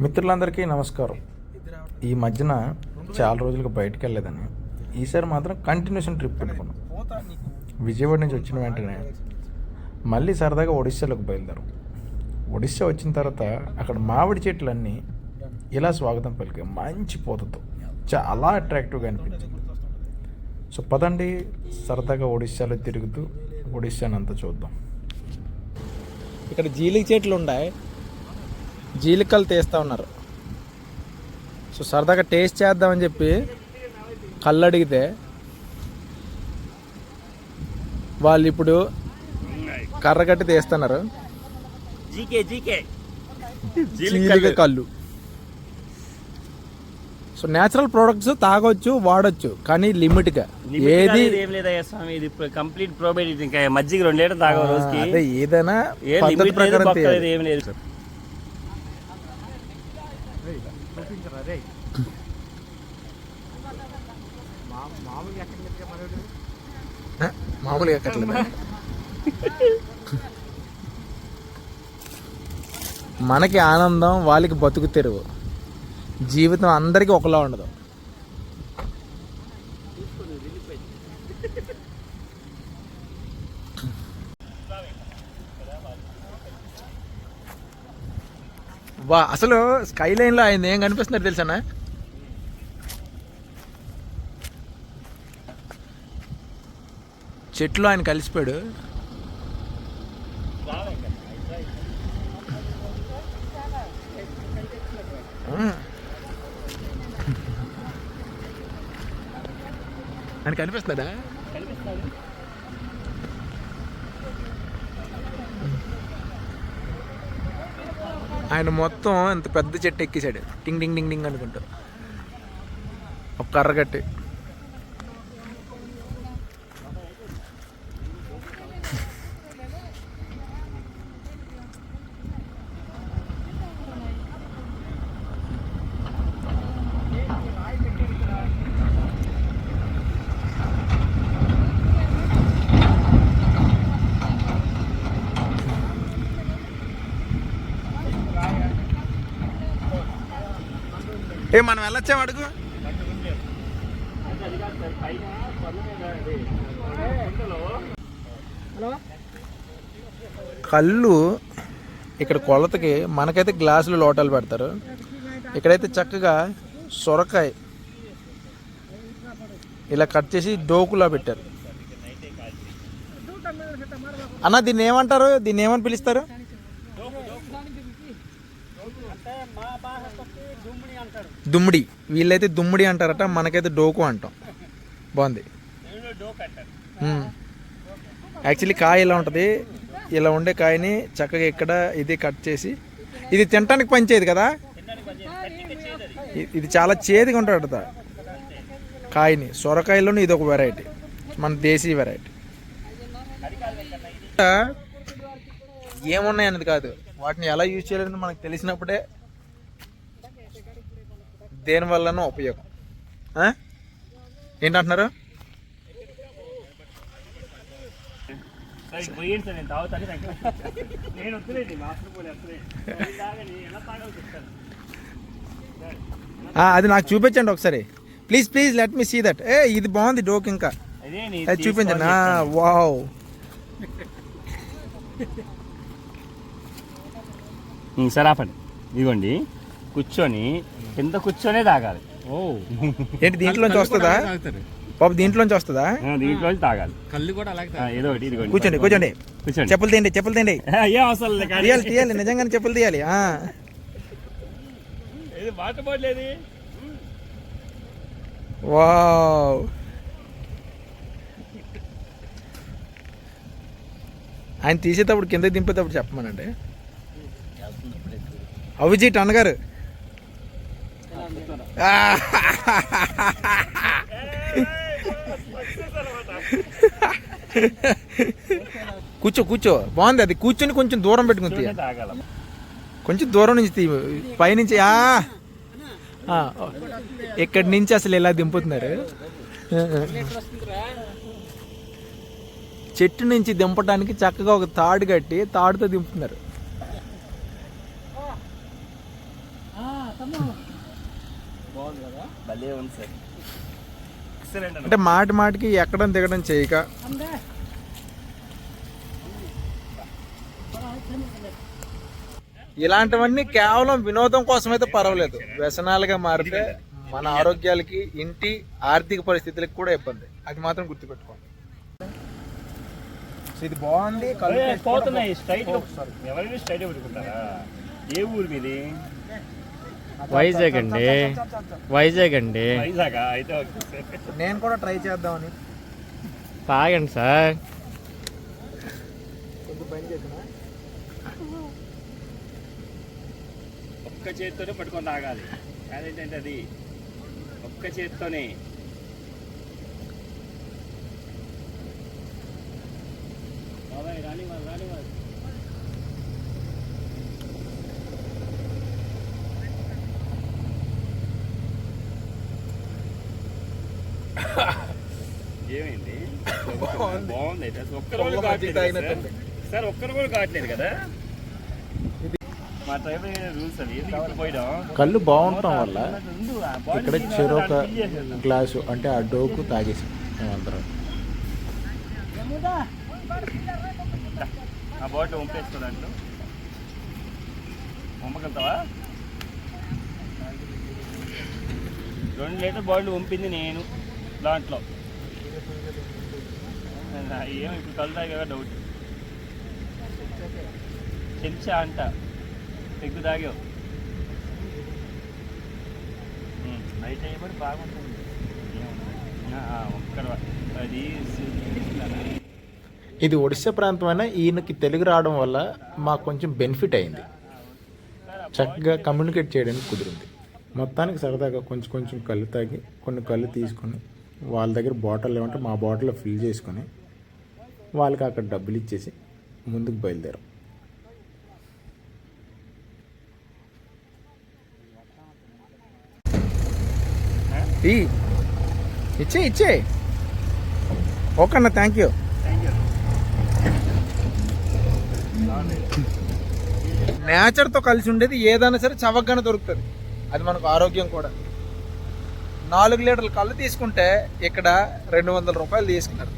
మిత్రులందరికీ నమస్కారం. ఈ మధ్యన చాలా రోజులకు బయటికి వెళ్ళలేదని. ఈసారి మాత్రం కంటిన్యూషన్ ట్రిప్ పెట్టుకున్నాం విజయవాడ నుంచి వచ్చిన వెంటనే మళ్ళీ సరదాగా ఒడిశాలోకి బయలుదేరం. ఒడిశా వచ్చిన తర్వాత అక్కడ మామిడి చెట్లన్నీ ఇలా స్వాగతం పలికాయి. మంచి పూతతో. చాలా అట్రాక్టివ్గా అనిపించింది. సో పదండి సరదాగా ఒడిశాలో తిరుగుతూ ఒడిశాని అంతా చూద్దాం. ఇక్కడ జీలిక చెట్లు ఉన్నాయి జీలికలు తీస్తూ ఉన్నారు. సో సరదాగా టేస్ట్ చేద్దామని చెప్పి కళ్ళు అడిగితే వాళ్ళు ఇప్పుడు కర్ర కట్టి తీస్తున్నారు. GK GK. జీలిక కళ్ళు సో నేచురల్ ప్రోడక్ట్స్ తాగొచ్చు వాడొచ్చు కానీ లిమిట్గా. ఏది ఏం లేదయ్యా స్వామి ఇది కంప్లీట్ ప్రోబైట్ ఇంకా మజ్జిగ రెండు లీటర్ తాగ రోజుకి. ఏదైనా ఏ లిమిట్ లేదు ప్రకారం బొక్క తీయాలి. లేదు ఏం లేదు ఆ, మామూలుగా మనకి ఆనందం వాళ్ళకి బతుకు తెరువు. జీవితం అందరికీ ఒకలా ఉండదు. వా అసలు స్కై లైన్లో ఆయన ఏం కనిపిస్తున్నారు తెలుసానా? చెట్లు ఆయన కలిసిపోయాడు. ఆయన కనిపిస్తున్నాడా ఆయన మొత్తం ఇంత పెద్ద చెట్టు ఎక్కేశాడు. టింగ్ టింగ్ టింగ్ టింగ్ అనుకుంటూ. ఒక కర్ర ఏ మనం వెళ్ళొచ్చా అడుగు? కళ్ళు ఇక్కడ కొలతకి మనకైతే గ్లాసులు లోటాలు పెడతారు. ఇక్కడైతే చక్కగా సొరకాయ ఇలా కట్ చేసి డోకులా పెట్టారు. అన్న దీన్ని ఏమంటారు? దీన్ని ఏమని పిలుస్తారు? దుమ్మిడి. వీళ్ళైతే దుమ్మిడి అంటారట మనకైతే డోకు అంటాం. బాగుంది. యాక్చువల్లీ కాయ ఇలా ఉంటుంది. ఇలా ఉండే కాయని చక్కగా ఇక్కడ ఇది కట్ చేసి ఇది తినటానికి పనిచేయదు కదా? ఇది చాలా చేదుగా ఉంటుంది అట కాయని సొరకాయలోని ఇది ఒక వెరైటీ మన దేశీ వెరైటీ ఏమున్నాయి అనేది కాదు. వాటిని ఎలా యూజ్ చేయాలని మనకు తెలిసినప్పుడే దేని వల్లనో ఉపయోగం ఆ? ఏంటంటున్నారు సరే, పోయింది సార్ నేను తాగుతాను నాకు. నేను వద్దులేండి మాస్టర్ పోలే వద్దులే తాగని ఎలా తాగాలో చెప్తాను. ఆ, అది నాకు చూపించండి ఒకసారి. Please please let me see that ఏ ఇది బాగుంది డోక్ ఇంకా. అదే చూపించండి. వావ్. సరే ఆపండి. ఇదిగోండి. కూర్చొని కింద కూర్చొనే తాగాలి. ఓ. ఏంటి దీంట్లోంచి వస్తుందా? పాప దీంట్లోంచి వస్తుందా? దీంట్లో తాగాలి. కళ్ళు కూడా అలాగే ఆ, ఏదో ఒకటి కూర్చోండి కూర్చోండి. కూర్చోండి. చెప్పులు తీయండి చెప్పులు తీయండి ఏం అవసరం తీయాలి తీయాలి నిజంగానే చెప్పులు తీయాలి. ఆ. ఇది ఏది వావ్. ఆయన తీసేటప్పుడు కింద దింపేటప్పుడు చెప్పమనండి. అవిజిట్ అన్నగారు కూర్చో కూర్చో. బాగుంది అది. కూర్చొని కొంచెం దూరం పెట్టుకుని తీయ. కొంచెం దూరం నుంచి తీ పైనుంచి ఇక్కడి నుంచి అసలు ఇలా దింపుతున్నారు? చెట్టు నుంచి దింపడానికి చక్కగా ఒక తాడు కట్టి తాడుతో దింపుతున్నారు. బాగుంది కదా? భలే ఉంది సార్. ఎక్సలెంట్ అంటే మాటి మాటికి ఎక్కడం దిగడం చేయక. ఇలాంటివన్నీ కేవలం వినోదం కోసం అయితే పర్వాలేదు. వ్యసనాలుగా మారితే మన ఆరోగ్యాలకి ఇంటి ఆర్థిక పరిస్థితులకు కూడా ఇబ్బంది. అది మాత్రం గుర్తుపెట్టుకోండి. ఇది బాగుంది. పోతున్నాయి. స్ట్రైట్. ఎవరైనా స్ట్రైట్ పెట్టుకుంటారా? ఏ ఊరు మీది? వైజాగ్ అండి. వైజాగ్ అంండి. నేను కూడా ట్రై చేద్దామని. తాగండి సార్. ఒక్క చేత్తోనే పట్టుకొని తాగాలి. అదేంటంటే అది ఒక్క చేత్తోనే. రాని వాళ్ళు రాని బాగుంది. కావట్లేదు. సార్? ఒక్కరు కూడా కావట్లేదు కదా? మా డ్రైవర్ రూల్స్ పోయడం కళ్ళు బాగుండటం వల్ల ఇక్కడ చెరొక. గ్లాసు అంటే ఆ డోకు తాగేసి మేమందరం. ఆ బాటిల్ వంపేసుకో దాంట్లో వంపగలుగుతావా? రెండు లీటర్ బాటిల్ వంపింది నేను దాంట్లో. ఏం ఇప్పుడు కళ్ళు తాగా డౌట్ చెంచా అంట. తాగావు? నైట్ అయ్యేపడి బాగుంటుంది. అది ఇది ఒడిశా ప్రాంతం అయినా ఈయనకి తెలుగు రావడం వల్ల మాకు కొంచెం బెనిఫిట్ అయింది. చక్కగా కమ్యూనికేట్ చేయడానికి కుదిరింది. మొత్తానికి సరదాగా కొంచెం కొంచెం కళ్ళు తాగి కొన్ని కళ్ళు తీసుకొని వాళ్ళ దగ్గర బాటిల్ ఏమంటే మా బాటిల్లో ఫిల్ చేసుకొని వాళ్ళకి అక్కడ డబ్బులు ఇచ్చేసి ముందుకు బయలుదేరాం. ఈ ఇచ్చే ఇచ్చే. ఓకే అన్న థ్యాంక్ యూ థ్యాంక్ యూ నేచర్తో కలిసి ఉండేది ఏదైనా సరే చవకగానే దొరుకుతుంది. అది మనకు ఆరోగ్యం కూడా. నాలుగు లీటర్ల కళ్ళు తీసుకుంటే ఇక్కడ రెండు వందల రూపాయలు తీసుకున్నారు.